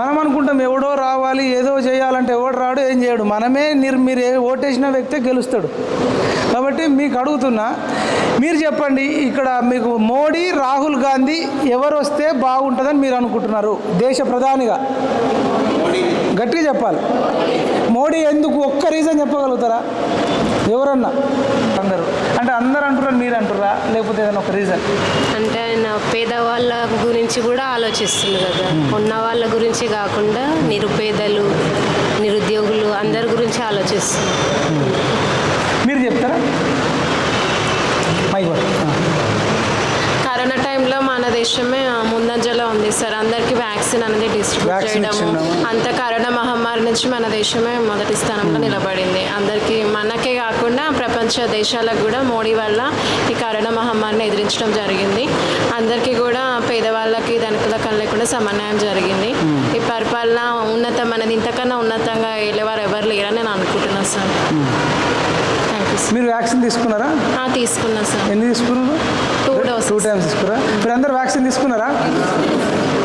మనం అనుకుంటాం ఎవడో రావాలి ఏదో చేయాలంటే ఎవడు రాడు ఏం చేయడు. మనమే మీరు మీరు ఓటేసిన వ్యక్తే గెలుస్తాడు. కాబట్టి మీకు అడుగుతున్నా మీరు చెప్పండి ఇక్కడ మీకు మోడీ రాహుల్ గాంధీ ఎవరు వస్తే బాగుంటుందని మీరు అనుకుంటున్నారు? దేశ ప్రధానిగా. గట్టిగా చెప్పాలి. మోడీ ఎందుకు ఒక్క రీజన్ చెప్పగలుగుతారా? ఎవరన్నా? అందరూ. అందరు అంటున్నారు మీరు అంటుర్రా? లేకపోతే ఏదైనా ఒక రీజన్ అంటే ఆయన పేదవాళ్ళ గురించి కూడా ఆలోచిస్తుంది కదా. ఉన్న వాళ్ళ గురించి కాకుండా నిరుపేదలు నిరుద్యోగులు అందరి గురించి ఆలోచిస్తుంది మీరు చెప్తారా మైక్ పట్టు. ఆ. టైంలో మన దేశమే ముందంజలో ఉంది సార్. అందరికీ వ్యాక్సిన్ అనేది డిస్ట్రిబ్యూట్ ఇచ్చిండము. అంత కరోనా మహమ్మారి నుంచి మన దేశమే మొదటి స్థానంలో నిలబడింది. అందరికీ మనకే కాకుండా ప్రపంచ దేశాలకు కూడా మోడీ వల్ల ఈ కరోనా మహమ్మారిని ఎదిరించడం జరిగింది. అందరికీ కూడా పేదవాళ్ళకి ధనికులకు లేకుండా సమన్వయం జరిగింది. ఈ పరిపాలన ఉన్నత మనది ఇంతకన్నా ఉన్నతంగా వెళ్ళేవారు ఎవరు లేరని నేను అనుకుంటున్నాను సార్. థ్యాంక్ యూ సార్ మీరు వ్యాక్సిన్ తీసుకున్నారా? తీసుకున్నా సార్. ఎన్ని తీసుకున్నారు? టూ టైమ్స్ తీసుకురా. మీరు అందరు వ్యాక్సిన్ తీసుకున్నారా?